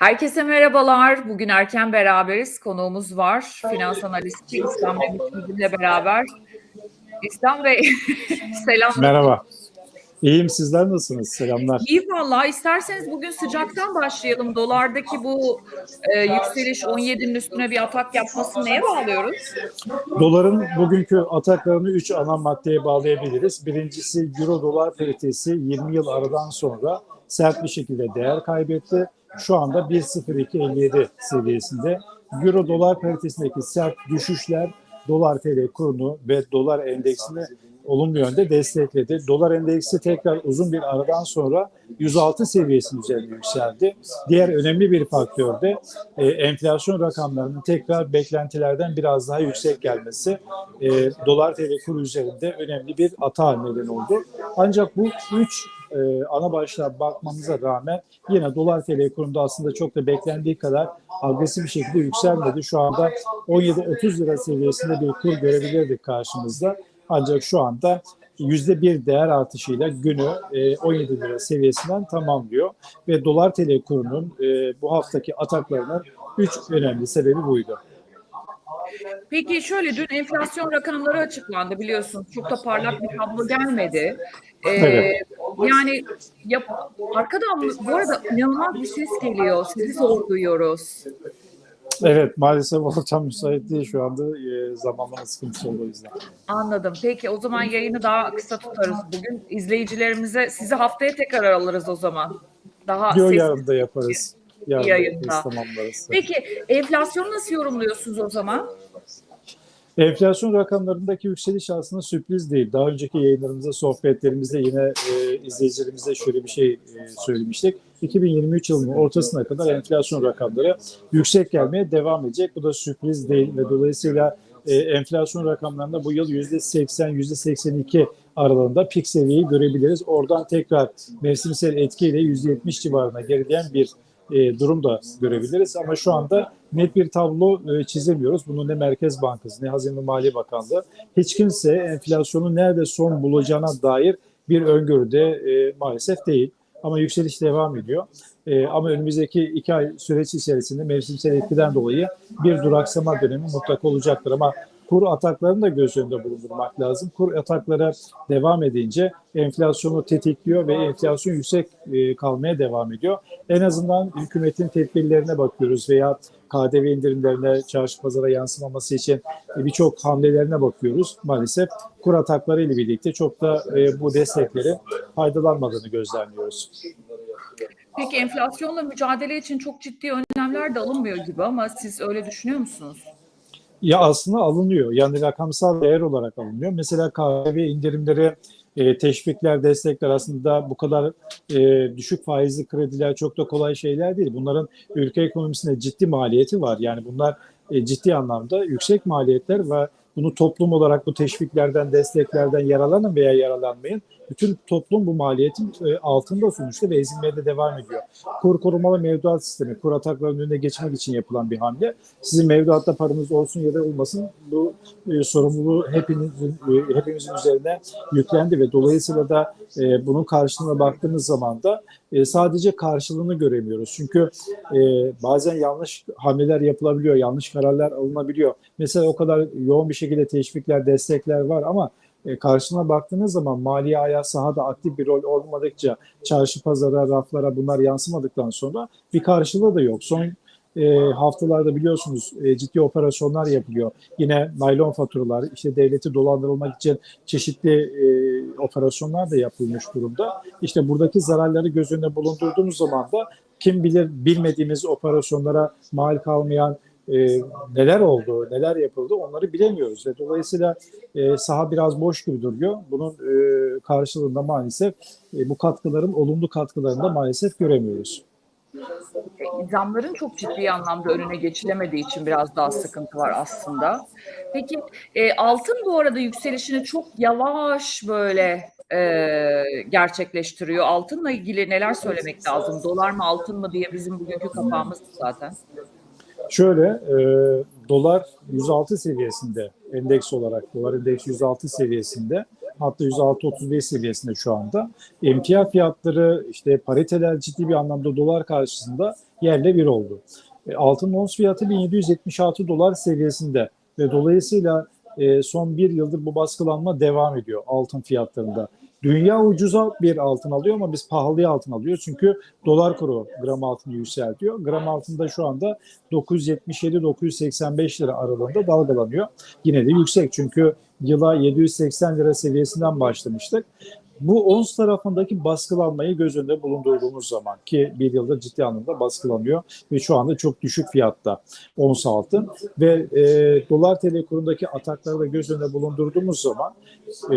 Herkese merhabalar. Bugün erken beraberiz. Konuğumuz var. Finans analisti İslam Mehmet bizimle beraber. İslam Bey, selam. Merhaba. İyiyim sizler nasılsınız? Selamlar. İyi valla. İsterseniz bugün sıcaktan başlayalım. Dolardaki bu e, yükseliş 17'nin üstüne bir atak yapması neye bağlıyoruz? Doların bugünkü ataklarını 3 ana maddeye bağlayabiliriz. Birincisi Euro dolar paritesi 20 yıl aradan sonra sert bir şekilde değer kaybetti. Şu anda 1.0257 seviyesinde. Euro dolar paritesindeki sert düşüşler dolar TL kurunu ve dolar endeksini olumlu yönde destekledi. Dolar endeksi tekrar uzun bir aradan sonra 106 seviyesinin üzerine yükseldi. Diğer önemli bir faktör de e, enflasyon rakamlarının tekrar beklentilerden biraz daha yüksek gelmesi e, dolar TL kuru üzerinde önemli bir atağa neden oldu. Ancak bu üç e, ana başlığa bakmamıza rağmen yine dolar TL kurunda aslında çok da beklendiği kadar agresif bir şekilde yükselmedi. Şu anda 17-30 lira seviyesinde bir kur görebilirdik karşımızda. Ancak şu anda yüzde bir değer artışıyla günü e, 17 lira seviyesinden tamamlıyor. Ve dolar TL kurunun e, bu haftaki ataklarının üç önemli sebebi buydu. Peki şöyle dün enflasyon rakamları açıklandı biliyorsunuz. Çok da parlak bir tablo gelmedi. Ee, Evet. Yani yap, arkadan bu arada inanılmaz bir ses geliyor. Sizi zor duyuyoruz. Evet maalesef ortam müsait değil şu anda e, zamanlama sıkıntısı oldu o yüzden. Anladım. Peki o zaman yayını daha kısa tutarız bugün. İzleyicilerimize sizi haftaya tekrar alırız o zaman. Daha ses- yarın da yaparız. Yarın da Yayında. yaparız, tamamlarız. Peki enflasyonu nasıl yorumluyorsunuz o zaman? Enflasyon rakamlarındaki yükseliş aslında sürpriz değil. Daha önceki yayınlarımızda, sohbetlerimizde yine e, izleyicilerimize şöyle bir şey e, söylemiştik. 2023 yılının ortasına kadar enflasyon rakamları yüksek gelmeye devam edecek. Bu da sürpriz değil ve dolayısıyla e, enflasyon rakamlarında bu yıl %80, %82 aralığında pik seviyeyi görebiliriz. Oradan tekrar mevsimsel etkiyle %70 civarına gerileyen bir e, durum da görebiliriz. Ama şu anda net bir tablo e, çizemiyoruz. Bunu ne Merkez Bankası ne Hazine ve Maliye Bakanlığı hiç kimse enflasyonun nerede son bulacağına dair bir öngörüde e, maalesef değil. Ama yükseliş devam ediyor. E, ama önümüzdeki iki ay süreç içerisinde mevsimsel etkiden dolayı bir duraksama dönemi mutlaka olacaktır. Ama kur ataklarını da göz önünde bulundurmak lazım. Kur atakları devam edince enflasyonu tetikliyor ve enflasyon yüksek e, kalmaya devam ediyor. En azından hükümetin tedbirlerine bakıyoruz veya KDV indirimlerine, çarşı pazara yansımaması için e, birçok hamlelerine bakıyoruz. Maalesef kur atakları ile birlikte çok da e, bu destekleri faydalanmadığını gözlemliyoruz. Peki enflasyonla mücadele için çok ciddi önlemler de alınmıyor gibi ama siz öyle düşünüyor musunuz? Ya aslında alınıyor. Yani rakamsal değer olarak alınıyor. Mesela KDV indirimleri, e, teşvikler, destekler aslında bu kadar e, düşük faizli krediler çok da kolay şeyler değil. Bunların ülke ekonomisine ciddi maliyeti var. Yani bunlar e, ciddi anlamda yüksek maliyetler ve bunu toplum olarak bu teşviklerden, desteklerden yaralanın veya yaralanmayın. Bütün toplum bu maliyetin e, altında sonuçta ve ezilmeye de devam ediyor. Kur korumalı mevduat sistemi, kur ataklarının önüne geçmek için yapılan bir hamle. Sizin mevduatta paranız olsun ya da olmasın bu e, sorumluluğu hepinizin, e, hepimizin üzerine yüklendi ve dolayısıyla da e, bunun karşılığına baktığınız zaman da e, sadece karşılığını göremiyoruz. Çünkü e, bazen yanlış hamleler yapılabiliyor, yanlış kararlar alınabiliyor. Mesela o kadar yoğun bir şekilde teşvikler, destekler var ama e, karşına baktığınız zaman maliye ayağı sahada aktif bir rol olmadıkça çarşı pazara, raflara bunlar yansımadıktan sonra bir karşılığı da yok. Son e, haftalarda biliyorsunuz e, ciddi operasyonlar yapılıyor. Yine naylon faturalar, işte devleti dolandırılmak için çeşitli e, operasyonlar da yapılmış durumda. İşte buradaki zararları göz önüne bulundurduğumuz zaman da kim bilir bilmediğimiz operasyonlara mal kalmayan e, neler oldu, neler yapıldı onları bilemiyoruz. Ve dolayısıyla e, saha biraz boş gibi duruyor. Bunun e, karşılığında maalesef e, bu katkıların, olumlu katkılarını da maalesef göremiyoruz. Zamların çok ciddi anlamda önüne geçilemediği için biraz daha sıkıntı var aslında. Peki e, altın bu arada yükselişini çok yavaş böyle e, gerçekleştiriyor. Altınla ilgili neler söylemek lazım? Dolar mı altın mı diye bizim bugünkü kapağımız zaten. Şöyle, e, dolar 106 seviyesinde endeks olarak, dolar endeksi 106 seviyesinde hatta 106.35 seviyesinde şu anda. Emtia fiyatları işte pariteler ciddi bir anlamda dolar karşısında yerle bir oldu. E, altın ons fiyatı 1776 dolar seviyesinde ve dolayısıyla e, son bir yıldır bu baskılanma devam ediyor altın fiyatlarında. Dünya ucuza bir altın alıyor ama biz pahalıya altın alıyoruz. Çünkü dolar kuru gram altını yükseltiyor. Gram altında şu anda 977-985 lira aralığında dalgalanıyor. Yine de yüksek çünkü yıla 780 lira seviyesinden başlamıştık. Bu ons tarafındaki baskılanmayı göz önünde bulundurduğumuz zaman ki bir yıldır ciddi anlamda baskılanıyor ve şu anda çok düşük fiyatta ons altın ve e, dolar TL kurundaki atakları da göz önünde bulundurduğumuz zaman e,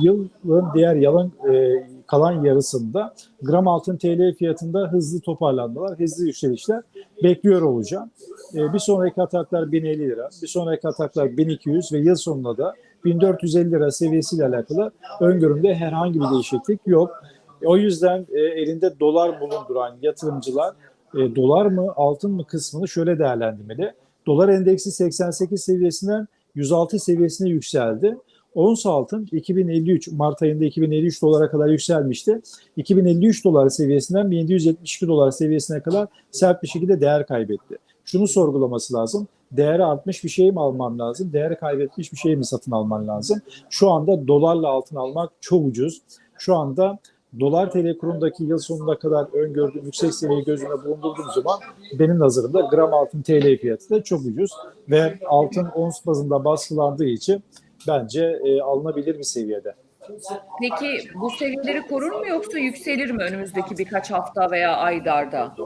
yılın diğer yalın e, kalan yarısında gram altın TL fiyatında hızlı toparlanmalar, hızlı yükselişler bekliyor olacağım. E, bir sonraki ataklar 1050 lira, bir sonraki ataklar 1200 ve yıl sonunda da 1450 lira seviyesiyle alakalı öngörümde herhangi bir değişiklik yok. O yüzden e, elinde dolar bulunduran yatırımcılar e, dolar mı altın mı kısmını şöyle değerlendirmeli. Dolar endeksi 88 seviyesinden 106 seviyesine yükseldi. Ons altın 2053 Mart ayında 2053 dolara kadar yükselmişti. 2053 dolar seviyesinden 1772 dolar seviyesine kadar sert bir şekilde değer kaybetti. Şunu sorgulaması lazım. Değeri artmış bir şey mi alman lazım? Değeri kaybetmiş bir şey mi satın alman lazım? Şu anda dolarla altın almak çok ucuz. Şu anda dolar TL kurundaki yıl sonuna kadar öngördüğüm yüksek seviyeyi göz önüne bulundurduğum zaman benim nazarımda gram altın TL fiyatı da çok ucuz ve altın ons bazında baskılandığı için bence e, alınabilir bir seviyede. Peki bu seviyeleri korur mu yoksa yükselir mi önümüzdeki birkaç hafta veya aylarda?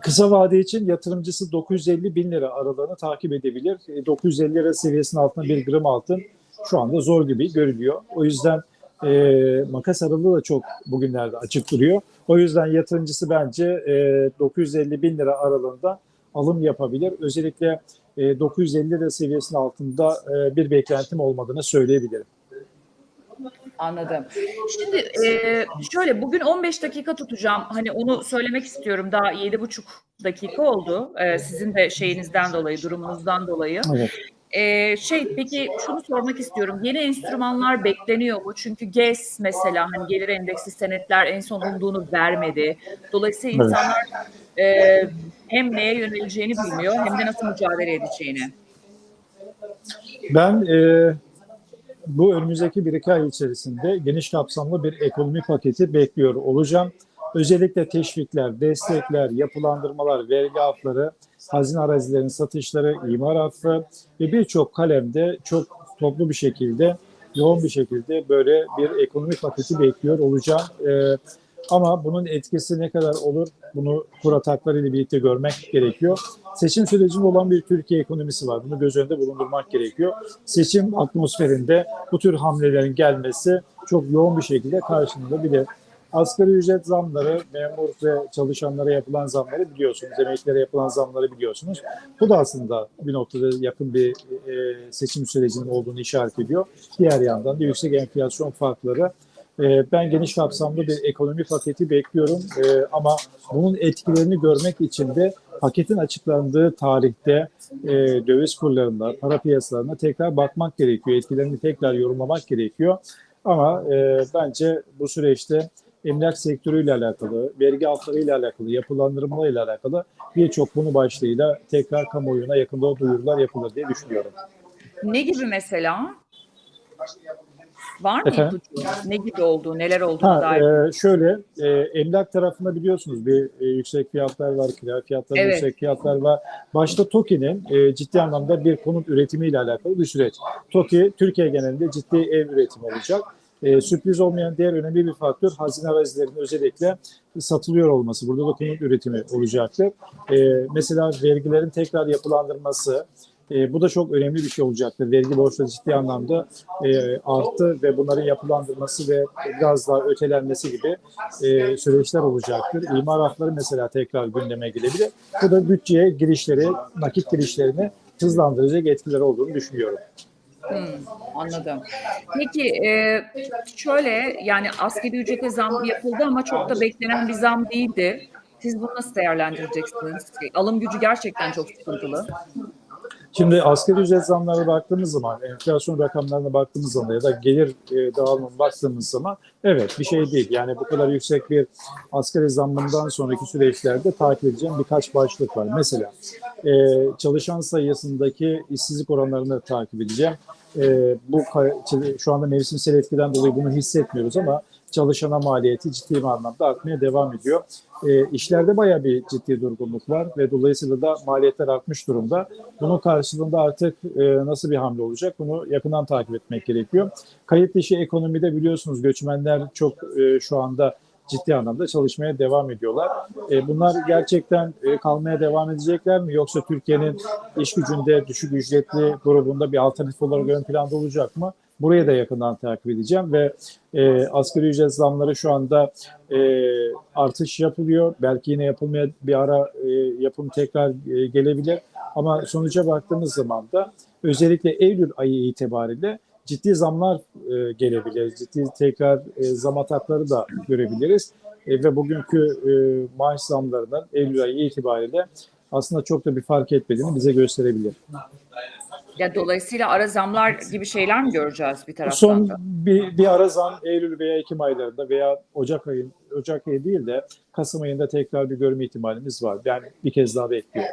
Kısa vade için yatırımcısı 950 bin lira aralığını takip edebilir. E, 950 lira seviyesinin altında bir gram altın şu anda zor gibi görülüyor. O yüzden e, makas aralığı da çok bugünlerde açık duruyor. O yüzden yatırımcısı bence e, 950 bin lira aralığında alım yapabilir. Özellikle e, 950 lira seviyesinin altında e, bir beklentim olmadığını söyleyebilirim. Anladım. Şimdi e, şöyle bugün 15 dakika tutacağım. Hani onu söylemek istiyorum. Daha 7,5 dakika oldu. E, sizin de şeyinizden dolayı, durumunuzdan dolayı. Evet. E, şey peki şunu sormak istiyorum. Yeni enstrümanlar bekleniyor mu? Çünkü GES mesela hani gelir endeksli senetler en son umduğunu vermedi. Dolayısıyla Evet. insanlar e, hem neye yöneleceğini bilmiyor hem de nasıl mücadele edeceğini. Ben e, bu önümüzdeki bir iki ay içerisinde geniş kapsamlı bir ekonomi paketi bekliyor olacağım. Özellikle teşvikler, destekler, yapılandırmalar, vergi afları, hazine arazilerinin satışları, imar affı ve birçok kalemde çok toplu bir şekilde, yoğun bir şekilde böyle bir ekonomi paketi bekliyor olacağım. E, ama bunun etkisi ne kadar olur bunu kur ataklarıyla birlikte görmek gerekiyor. Seçim sürecinde olan bir Türkiye ekonomisi var. Bunu göz önünde bulundurmak gerekiyor. Seçim atmosferinde bu tür hamlelerin gelmesi çok yoğun bir şekilde karşılanabilir. Asgari ücret zamları, memur ve çalışanlara yapılan zamları biliyorsunuz, emeklilere yapılan zamları biliyorsunuz. Bu da aslında bir noktada yakın bir e, seçim sürecinin olduğunu işaret ediyor. Diğer yandan da yüksek enflasyon farkları ben geniş kapsamlı bir ekonomi paketi bekliyorum E, ama bunun etkilerini görmek için de paketin açıklandığı tarihte e, döviz kurlarında, para piyasalarına tekrar bakmak gerekiyor. Etkilerini tekrar yorumlamak gerekiyor. Ama e, bence bu süreçte emlak sektörüyle alakalı, vergi altlarıyla alakalı, yapılandırmalarıyla alakalı birçok konu başlığıyla tekrar kamuoyuna yakında duyurular yapılır diye düşünüyorum. Ne gibi mesela? Var mı Efendim? ipucu? Ne gibi olduğu, neler olduğuna Ha, dair? e, şöyle e, emlak tarafında biliyorsunuz bir e, yüksek fiyatlar var, kira fiyatları Evet. yüksek fiyatlar var. Başta TOKİ'nin e, ciddi anlamda bir konut üretimiyle alakalı bir süreç. TOKİ Türkiye genelinde ciddi ev üretimi olacak. E, sürpriz olmayan diğer önemli bir faktör hazine arazilerinin özellikle satılıyor olması. Burada da konut üretimi olacaktır. E, mesela vergilerin tekrar yapılandırması, e, bu da çok önemli bir şey olacaktır. Vergi borçları ciddi anlamda e, arttı ve bunların yapılandırması ve biraz daha ötelenmesi gibi e, süreçler olacaktır. İmar hakları mesela tekrar gündeme gelebilir. Bu da bütçeye girişleri, nakit girişlerini hızlandıracak etkiler olduğunu düşünüyorum. Hmm, anladım. Peki e, şöyle yani asgari ücrete zam yapıldı ama çok da beklenen bir zam değildi. Siz bunu nasıl değerlendireceksiniz? Alım gücü gerçekten çok sıkıntılı. Şimdi asgari ücret zamlarına baktığımız zaman, enflasyon rakamlarına baktığımız zaman ya da gelir e, dağılımına baktığımız zaman evet bir şey değil. Yani bu kadar yüksek bir asgari zammından sonraki süreçlerde takip edeceğim birkaç başlık var. Mesela e, çalışan sayısındaki işsizlik oranlarını takip edeceğim. E, bu şu anda mevsimsel etkiden dolayı bunu hissetmiyoruz ama çalışana maliyeti ciddi bir anlamda artmaya devam ediyor. E, işlerde bayağı bir ciddi durgunluk var ve dolayısıyla da maliyetler artmış durumda. Bunun karşılığında artık e, nasıl bir hamle olacak bunu yakından takip etmek gerekiyor. Kayıt dışı ekonomide biliyorsunuz göçmenler çok e, şu anda ciddi anlamda çalışmaya devam ediyorlar. E, bunlar gerçekten e, kalmaya devam edecekler mi yoksa Türkiye'nin iş gücünde düşük ücretli grubunda bir alternatif olarak ön planda olacak mı? Burayı da yakından takip edeceğim ve e, asgari ücret zamları şu anda e, artış yapılıyor. Belki yine yapılmaya bir ara e, yapım tekrar e, gelebilir. Ama sonuca baktığımız zaman da özellikle Eylül ayı itibariyle ciddi zamlar e, gelebilir. Ciddi tekrar e, zam atakları da görebiliriz. E, ve bugünkü e, maaş zamlarının Eylül ayı itibariyle aslında çok da bir fark etmediğini bize gösterebilir. Ya dolayısıyla ara zamlar gibi şeyler mi göreceğiz bir taraftan Son da? bir, bir ara zam Eylül veya Ekim aylarında veya Ocak ayı Ocak ayı değil de Kasım ayında tekrar bir görme ihtimalimiz var. Yani bir kez daha bekliyor.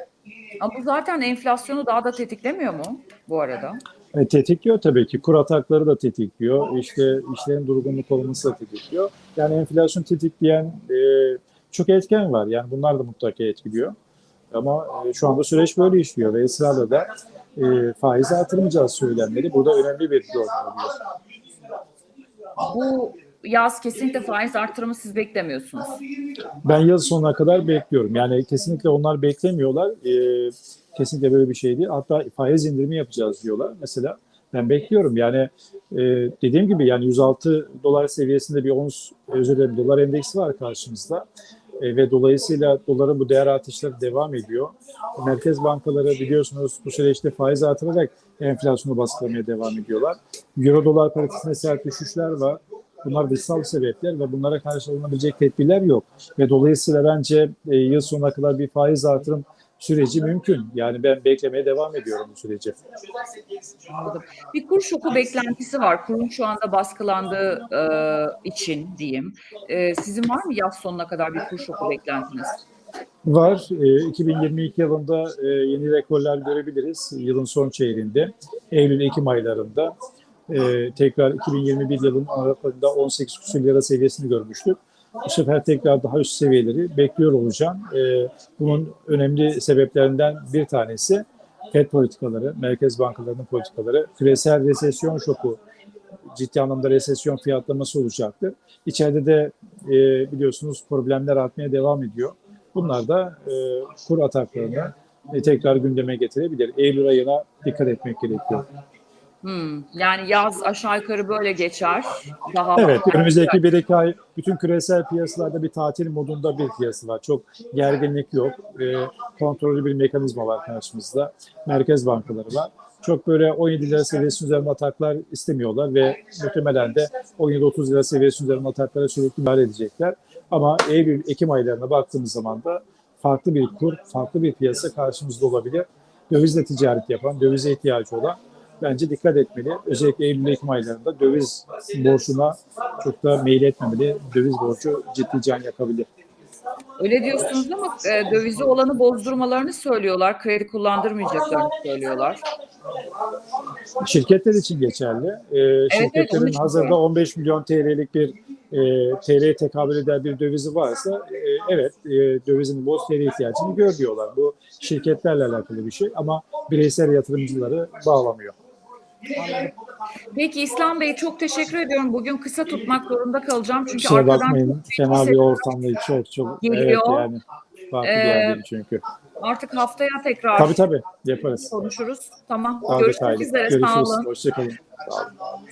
Ama bu zaten enflasyonu daha da tetiklemiyor mu bu arada? E, tetikliyor tabii ki. Kur atakları da tetikliyor. İşte işlerin durgunluk olması da tetikliyor. Yani enflasyon tetikleyen e, çok etken var. Yani bunlar da mutlaka etkiliyor. Ama e, şu anda süreç böyle işliyor ve ısrarla da e, faizi artırmayacağız söylemleri. Burada önemli bir rol oluyor. Bu yaz kesinlikle faiz artırımı siz beklemiyorsunuz. Ben yıl sonuna kadar bekliyorum. Yani kesinlikle onlar beklemiyorlar. E, kesinlikle böyle bir şey değil. Hatta faiz indirimi yapacağız diyorlar. Mesela ben bekliyorum. Yani e, dediğim gibi yani 106 dolar seviyesinde bir ons özür dilerim dolar endeksi var karşımızda. E, ve dolayısıyla doların bu değer artışları devam ediyor. Merkez bankaları biliyorsunuz bu süreçte faiz artırarak enflasyonu baskılamaya devam ediyorlar. Euro dolar paritesinde sert düşüşler var. Bunlar dışsal sebepler ve bunlara karşı alınabilecek tedbirler yok. Ve dolayısıyla bence e, yıl sonuna kadar bir faiz artırım süreci mümkün. Yani ben beklemeye devam ediyorum bu süreci. Anladım. Bir kur şoku beklentisi var. Kurun şu anda baskılandığı e, için diyeyim. E, sizin var mı yaz sonuna kadar bir kur şoku beklentiniz? Var. E, 2022 yılında e, yeni rekorlar görebiliriz. Yılın son çeyreğinde. Eylül-Ekim aylarında. E, tekrar 2021 yılının Aralık ayında 18 küsur lira seviyesini görmüştük. Bu sefer tekrar daha üst seviyeleri bekliyor olacağım. E, bunun önemli sebeplerinden bir tanesi FED politikaları, merkez bankalarının politikaları, küresel resesyon şoku, ciddi anlamda resesyon fiyatlaması olacaktır. İçeride de e, biliyorsunuz problemler artmaya devam ediyor. Bunlar da e, kur ataklarını tekrar gündeme getirebilir. Eylül ayına dikkat etmek gerekiyor. Hmm, yani yaz aşağı yukarı böyle geçer. Daha Evet, önümüzdeki bir iki ay bütün küresel piyasalarda bir tatil modunda bir piyasa var. Çok gerginlik yok. E, kontrollü bir mekanizma var karşımızda. Merkez bankaları var. Çok böyle 17 lira seviyesi üzerinde ataklar istemiyorlar ve muhtemelen de 17-30 lira seviyesi üzerinde ataklara sürekli müdahale edecekler. Ama Eylül, Ekim aylarına baktığımız zaman da farklı bir kur, farklı bir piyasa karşımızda olabilir. Dövizle ticaret yapan, dövize ihtiyacı olan bence dikkat etmeli. Özellikle Eylül-Ekim aylarında döviz borcuna çok da meyil etmemeli. Döviz borcu ciddi can yakabilir. Öyle diyorsunuz ama e, dövizi olanı bozdurmalarını söylüyorlar. Kredi kullandırmayacaklarını söylüyorlar. Şirketler için geçerli. Ee, şirketlerin için hazırda diyorum. 15 milyon TL'lik bir e, TL'ye tekabül eden bir dövizi varsa e, evet e, dövizin boz TL ihtiyacını gör diyorlar. Bu şirketlerle alakalı bir şey ama bireysel yatırımcıları bağlamıyor. Peki İslam Bey çok teşekkür ediyorum. Bugün kısa tutmak zorunda kalacağım. Çünkü Kusura bakmayın fena bir ses ortamda çok çok Geliyor. evet yani farklı Ee, çünkü. Artık haftaya tekrar Tabii tabii yaparız. konuşuruz. Tamam. Daha Görüşmek detaylı. üzere. Sağ Görüşürüz. olun. Hoşçakalın. Sağ olun.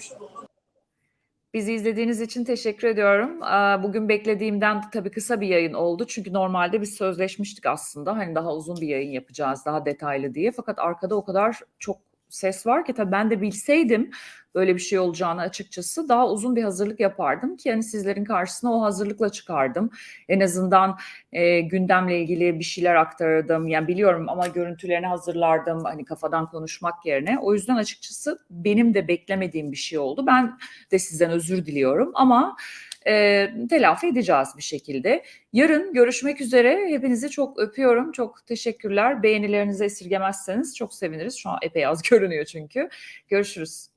Bizi izlediğiniz için teşekkür ediyorum. Bugün beklediğimden tabii kısa bir yayın oldu. Çünkü normalde biz sözleşmiştik aslında. Hani daha uzun bir yayın yapacağız, daha detaylı diye. Fakat arkada o kadar çok ses var ki tabii ben de bilseydim böyle bir şey olacağını açıkçası daha uzun bir hazırlık yapardım ki hani sizlerin karşısına o hazırlıkla çıkardım. En azından e, gündemle ilgili bir şeyler aktarırdım. Yani biliyorum ama görüntülerini hazırlardım hani kafadan konuşmak yerine. O yüzden açıkçası benim de beklemediğim bir şey oldu. Ben de sizden özür diliyorum ama e, telafi edeceğiz bir şekilde. Yarın görüşmek üzere. Hepinizi çok öpüyorum. Çok teşekkürler. Beğenilerinizi esirgemezseniz çok seviniriz. Şu an epey az görünüyor çünkü. Görüşürüz.